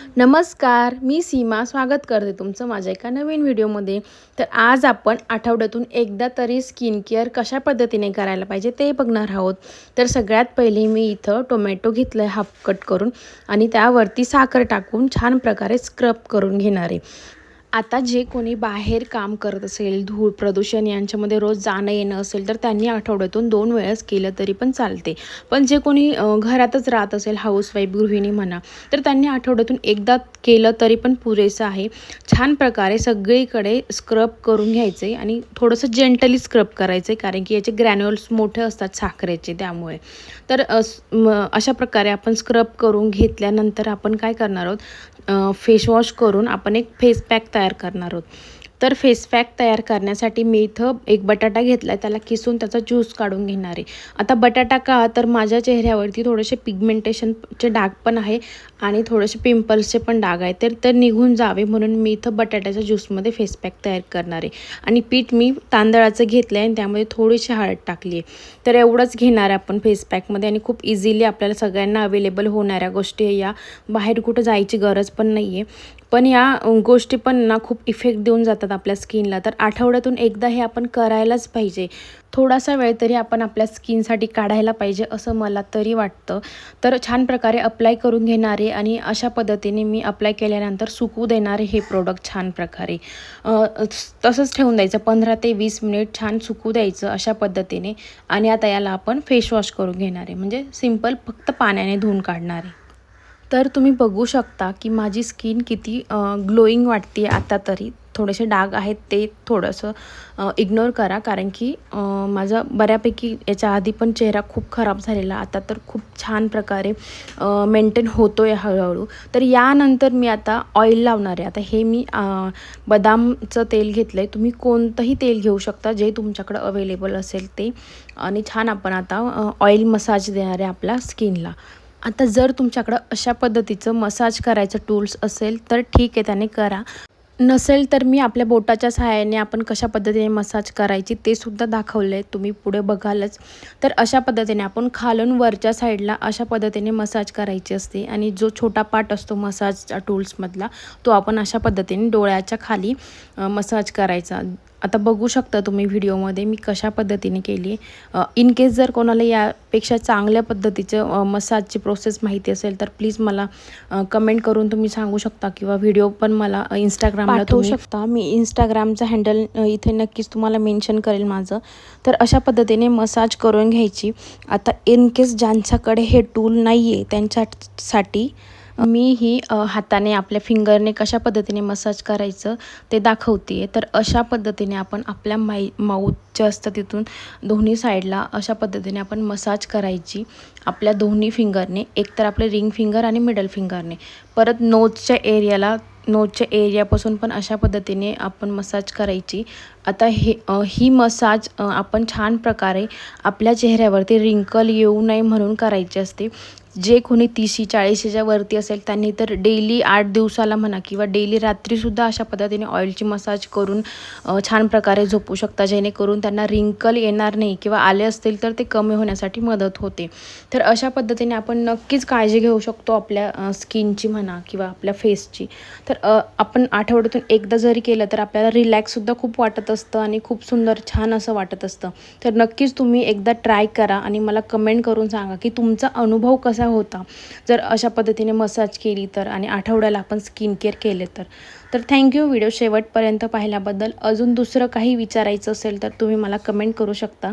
नमस्कार मी सीमा. स्वागत करते तुमचं माझ्या एका नवीन व्हिडिओमध्ये. तर आज आपण आठवड्यातून एकदा तरी स्किन केअर कशा पद्धतीने करायला पाहिजे ते बघणार आहोत. तर सगळ्यात पहिले मी इथं टोमॅटो घेतलं आहे हाफ कट करून. आणि त्यावरती साखर टाकून छान प्रकारे स्क्रब करून घेणार आहे. आता जे कोणी बाहेर काम करत असेल धूळ प्रदूषण यांच्यामध्ये रोज जाणं येणं असेल तर त्यांनी आठवड्यातून दोन वेळेस केलं तरी पण चालते. पण जे कोणी घरातच राहत असेल हाऊसवाईफ गृहिणी म्हणा तर त्यांनी आठवड्यातून एकदा केलं तरी पण पुरेसं आहे. छान प्रकारे सगळीकडे स्क्रब करून घ्यायचं आहे आणि थोडंसं जेंटली स्क्रब करायचं आहे कारण की याचे ग्रॅन्युअल्स मोठे असतात साखरेचे त्यामुळे. तर अशा प्रकारे आपण स्क्रब करून घेतल्यानंतर आपण काय करणार आहोत? फेसवॉश करून आपण एक फेस पॅक तयार करणार आहोत. तर फेस पॅक तयार करण्यासाठी मी इथं एक बटाटा घेतला आहे त्याला किसून त्याचा ज्यूस काढून घेणार आहे. आता बटाटा का? तर माझ्या चेहऱ्यावरती थोडेसे पिगमेंटेशनचे डाग पण आहे आणि थोडेसे पिंपल्सचे पण डाग आहे तर ते निघून जावे म्हणून मी इथं बटाट्याच्या ज्यूसमध्ये फेस पॅक तयार करणार आहे. आणि पीठ मी तांदळाचं घेतलं आहे आणि त्यामध्ये थोडीशी हळद टाकली आहे. तर एवढंच घेणार आहे आपण फेस पॅकमध्ये आणि खूप इझिली आपल्याला सगळ्यांना अवेलेबल होणाऱ्या गोष्टी आहे. या बाहेर कुठं जायची गरज पण नाही आहे पण या गोष्टी पण ना खूप इफेक्ट देऊन जातात. आपल्या स्किनला तर आठवड्यातून एकदा हे आपण करायलाच पाहिजे. थोडासा वेळ तरी आपण आपल्या स्किनसाठी काढायला पाहिजे असं मला तरी वाटतं. तर छान प्रकारे अप्लाय करून घेणारे आणि अशा पद्धतीने मी अप्लाय केल्यानंतर सुकू देणारे हे प्रोडक्ट छान प्रकारे. तसंच ठेवून द्यायचं पंधरा ते वीस मिनिट छान सुकू द्यायचं अशा पद्धतीने आणि आता याला आपण फेसवॉश करून घेणारे. म्हणजे सिंपल फक्त पाण्याने धुवून काढणार. आहे तर तुम्ही बघू शकता की माझी स्किन किती ग्लोईंग वाटते आता तरी. थोडेसे डाग आहेत ते थोडंसं इग्नोर करा. कारण की माझा बऱ्यापैकी याच्या आधी पण चेहरा खूप खराब झालेला. आता तर खूप छान प्रकारे मेंटेन होतो आहे हळूहळू. तर यानंतर मी आता ऑइल लावणार आहे. आता हे मी बदामचं तेल घेतलं आहे तुम्ही कोणतंही तेल घेऊ शकता जे तुमच्याकडं अवेलेबल असेल ते. आणि छान आपण आता ऑइल मसाज देणार आहे आपल्या स्किनला आता जर तुमच्याकडं अशा पद्धतीचं मसाज करायचं टूल्स असेल तर ठीक आहे त्याने करा. नसेल तर मी आपल्या बोटाच्या सहाय्याने आपण कशा पद्धतीने मसाज करायची ते सुद्धा दाखवलं आहे तुम्ही पुढे बघालच. तर अशा पद्धतीने आपण खालून वरच्या साईडला अशा पद्धतीने मसाज करायची असते. आणि जो छोटा पार्ट असतो मसाजच्या टूल्समधला तो आपण अशा पद्धतीने डोळ्याच्या खाली मसाज करायचा. आता बघू शकता तुम्ही व्हिडिओमध्ये मी कशा पद्धतीने केली. इन केस जर कोणाला यापेक्षा चांगल्या पद्धतीचं मसाजची प्रोसेस माहिती असेल तर प्लीज मला कमेंट करून तुम्ही सांगू शकता किंवा व्हिडिओ पण मला इंस्टाग्रामला पाठवू शकता. मी इंस्टाग्रामचं हँडल इथे नक्कीच तुम्हाला मेन्शन करेल माझं. तर अशा पद्धतीने मसाज करून घ्यायची. आता इन केस ज्यांच्याकडे हे टूल नाही आहे त्यांच्यासाठी मी ही हाताने आपल्या फिंगरने कशा पद्धतीने मसाज करायचं ते दाखवते आहे तर अशा पद्धतीने आपण आपल्या माई माऊथ जे असतं तिथून दोन्ही साईडला अशा पद्धतीने आपण मसाज करायची. आपल्या दोन्ही फिंगरने एक तर आपले रिंग फिंगर आणि मिडल फिंगरने. परत नोजच्या एरियाला नोजच्या एरियापासून पण अशा पद्धतीने आपण मसाज करायची. आता हे ही मसाज आपण छान प्रकारे आपल्या चेहऱ्यावरती रिंकल येऊ नये म्हणून करायची असते. जे कोणी तीसशे चाळीशीच्या वरती असेल त्यांनी तर डेली आठ दिवसाला म्हणा किंवा डेली रात्रीसुद्धा अशा पद्धतीने ऑइलची मसाज करून छान प्रकारे झोपू शकता. जेणेकरून त्यांना रिंकल येणार नाही किंवा आले असतील तर ते कमी होण्यासाठी मदत होते. तर अशा पद्धतीने आपण नक्कीच काळजी घेऊ शकतो आपल्या स्किनची म्हणा किंवा आपल्या फेसची तर आपण आठवड्यातून एकदा जरी केलं तर आपल्याला रिलॅक्ससुद्धा खूप वाटत असतं आणि खूप सुंदर छान असं वाटत असतं. तर नक्कीच तुम्ही एकदा ट्राय करा आणि मला कमेंट करून सांगा की तुमचा अनुभव कसा होता. जर अशा पद्धतीने मसाज केली तर आणि आठवड्याला आपण स्किन केअर केले तर. तर थँक्यू व्हिडिओ शेवटपर्यंत पाहिल्याबद्दल. अजून दुसरं काही विचारायचं असेल तर तुम्ही मला कमेंट करू शकता.